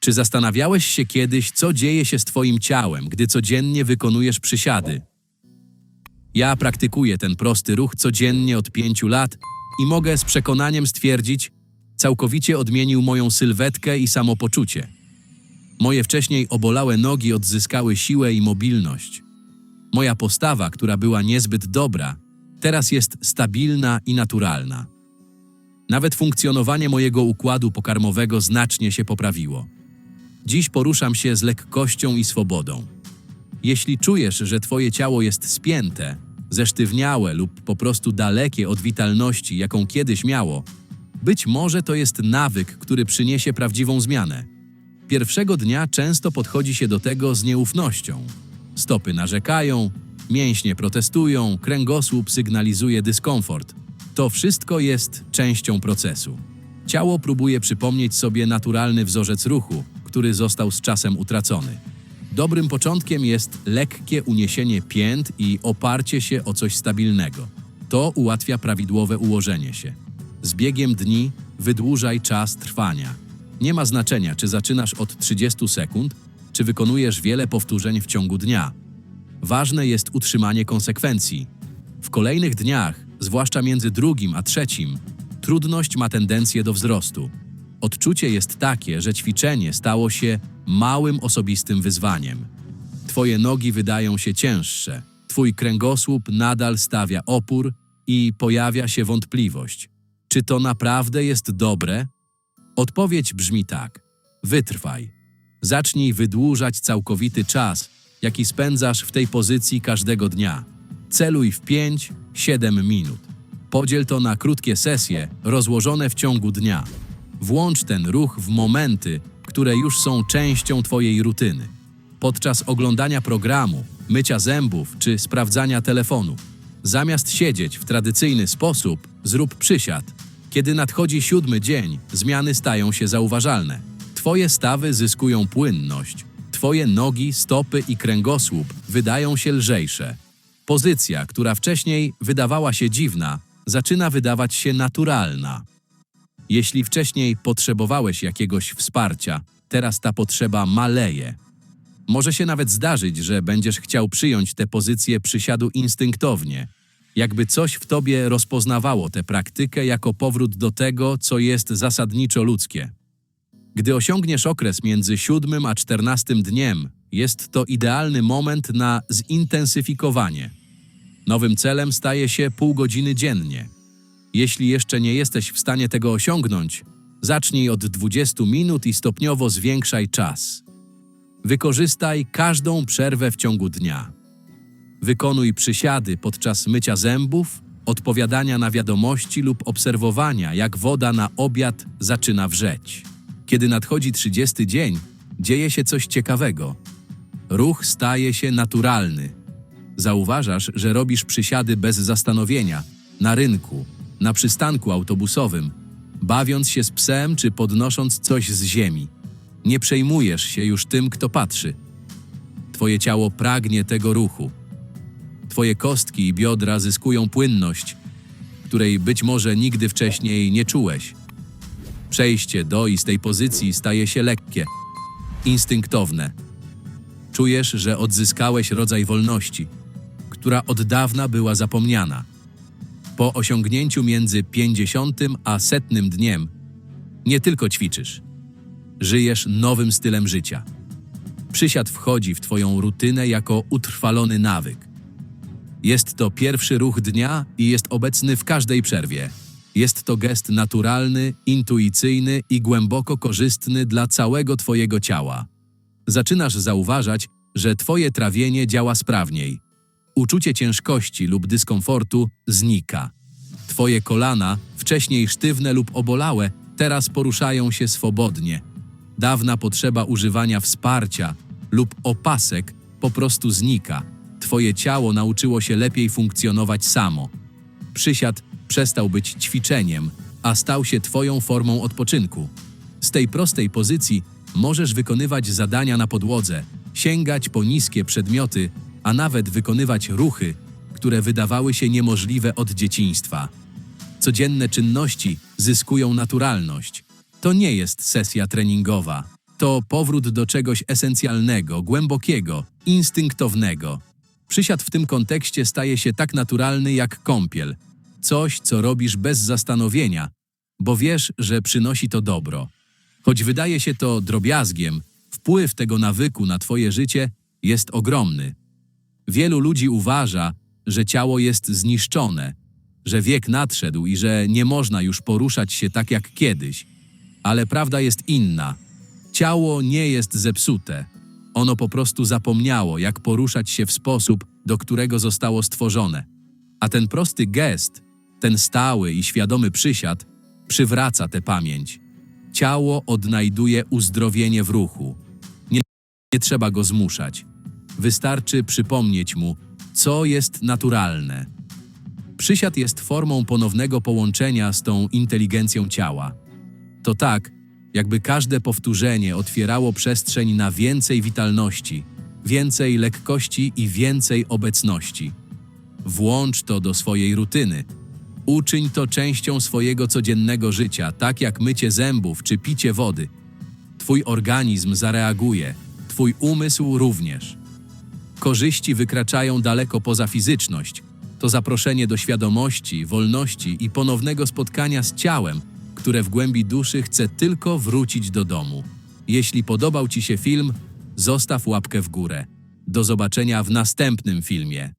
Czy zastanawiałeś się kiedyś, co dzieje się z Twoim ciałem, gdy codziennie wykonujesz przysiady? Ja praktykuję ten prosty ruch codziennie od pięciu lat i mogę z przekonaniem stwierdzić, całkowicie odmienił moją sylwetkę i samopoczucie. Moje wcześniej obolałe nogi odzyskały siłę i mobilność. Moja postawa, która była niezbyt dobra, teraz jest stabilna i naturalna. Nawet funkcjonowanie mojego układu pokarmowego znacznie się poprawiło. Dziś poruszam się z lekkością i swobodą. Jeśli czujesz, że twoje ciało jest spięte, zesztywniałe lub po prostu dalekie od witalności, jaką kiedyś miało, być może to jest nawyk, który przyniesie prawdziwą zmianę. Pierwszego dnia często podchodzi się do tego z nieufnością. Stopy narzekają, mięśnie protestują, kręgosłup sygnalizuje dyskomfort. To wszystko jest częścią procesu. Ciało próbuje przypomnieć sobie naturalny wzorzec ruchu, który został z czasem utracony. Dobrym początkiem jest lekkie uniesienie pięt i oparcie się o coś stabilnego. To ułatwia prawidłowe ułożenie się. Z biegiem dni wydłużaj czas trwania. Nie ma znaczenia, czy zaczynasz od 30 sekund, czy wykonujesz wiele powtórzeń w ciągu dnia. Ważne jest utrzymanie konsekwencji. W kolejnych dniach, zwłaszcza między drugim a trzecim, trudność ma tendencję do wzrostu. Odczucie jest takie, że ćwiczenie stało się małym osobistym wyzwaniem. Twoje nogi wydają się cięższe, twój kręgosłup nadal stawia opór i pojawia się wątpliwość. Czy to naprawdę jest dobre? Odpowiedź brzmi tak: wytrwaj. Zacznij wydłużać całkowity czas, jaki spędzasz w tej pozycji każdego dnia. Celuj w 5-7 minut. Podziel to na krótkie sesje rozłożone w ciągu dnia. Włącz ten ruch w momenty, które już są częścią Twojej rutyny. Podczas oglądania programu, mycia zębów czy sprawdzania telefonu. Zamiast siedzieć w tradycyjny sposób, zrób przysiad. Kiedy nadchodzi siódmy dzień, zmiany stają się zauważalne. Twoje stawy zyskują płynność. Twoje nogi, stopy i kręgosłup wydają się lżejsze. Pozycja, która wcześniej wydawała się dziwna, zaczyna wydawać się naturalna. Jeśli wcześniej potrzebowałeś jakiegoś wsparcia, teraz ta potrzeba maleje. Może się nawet zdarzyć, że będziesz chciał przyjąć tę pozycję przysiadu instynktownie, jakby coś w tobie rozpoznawało tę praktykę jako powrót do tego, co jest zasadniczo ludzkie. Gdy osiągniesz okres między siódmym a czternastym dniem, jest to idealny moment na zintensyfikowanie. Nowym celem staje się pół godziny dziennie. Jeśli jeszcze nie jesteś w stanie tego osiągnąć, zacznij od 20 minut i stopniowo zwiększaj czas. Wykorzystaj każdą przerwę w ciągu dnia. Wykonuj przysiady podczas mycia zębów, odpowiadania na wiadomości lub obserwowania, jak woda na obiad zaczyna wrzeć. Kiedy nadchodzi 30 dzień, dzieje się coś ciekawego. Ruch staje się naturalny. Zauważasz, że robisz przysiady bez zastanowienia, na rynku, na przystanku autobusowym, bawiąc się z psem czy podnosząc coś z ziemi. Nie przejmujesz się już tym, kto patrzy. Twoje ciało pragnie tego ruchu. Twoje kostki i biodra zyskują płynność, której być może nigdy wcześniej nie czułeś. Przejście do i z tej pozycji staje się lekkie, instynktowne. Czujesz, że odzyskałeś rodzaj wolności, która od dawna była zapomniana. Po osiągnięciu między 50 a setnym dniem nie tylko ćwiczysz, żyjesz nowym stylem życia. Przysiad wchodzi w Twoją rutynę jako utrwalony nawyk. Jest to pierwszy ruch dnia i jest obecny w każdej przerwie. Jest to gest naturalny, intuicyjny i głęboko korzystny dla całego Twojego ciała. Zaczynasz zauważać, że Twoje trawienie działa sprawniej. Uczucie ciężkości lub dyskomfortu znika. Twoje kolana, wcześniej sztywne lub obolałe, teraz poruszają się swobodnie. Dawna potrzeba używania wsparcia lub opasek po prostu znika. Twoje ciało nauczyło się lepiej funkcjonować samo. Przysiad przestał być ćwiczeniem, a stał się Twoją formą odpoczynku. Z tej prostej pozycji możesz wykonywać zadania na podłodze, sięgać po niskie przedmioty, a nawet wykonywać ruchy, które wydawały się niemożliwe od dzieciństwa. Codzienne czynności zyskują naturalność. To nie jest sesja treningowa. To powrót do czegoś esencjalnego, głębokiego, instynktownego. Przysiad w tym kontekście staje się tak naturalny jak kąpiel. Coś, co robisz bez zastanowienia, bo wiesz, że przynosi to dobro. Choć wydaje się to drobiazgiem, wpływ tego nawyku na twoje życie jest ogromny. Wielu ludzi uważa, że ciało jest zniszczone, że wiek nadszedł i że nie można już poruszać się tak jak kiedyś. Ale prawda jest inna. Ciało nie jest zepsute. Ono po prostu zapomniało, jak poruszać się w sposób, do którego zostało stworzone. A ten prosty gest, ten stały i świadomy przysiad, przywraca tę pamięć. Ciało odnajduje uzdrowienie w ruchu. Nie, nie trzeba go zmuszać. Wystarczy przypomnieć mu, co jest naturalne. Przysiad jest formą ponownego połączenia z tą inteligencją ciała. To tak, jakby każde powtórzenie otwierało przestrzeń na więcej witalności, więcej lekkości i więcej obecności. Włącz to do swojej rutyny. Uczyń to częścią swojego codziennego życia, tak jak mycie zębów czy picie wody. Twój organizm zareaguje, twój umysł również. Korzyści wykraczają daleko poza fizyczność. To zaproszenie do świadomości, wolności i ponownego spotkania z ciałem, które w głębi duszy chce tylko wrócić do domu. Jeśli podobał Ci się film, zostaw łapkę w górę. Do zobaczenia w następnym filmie.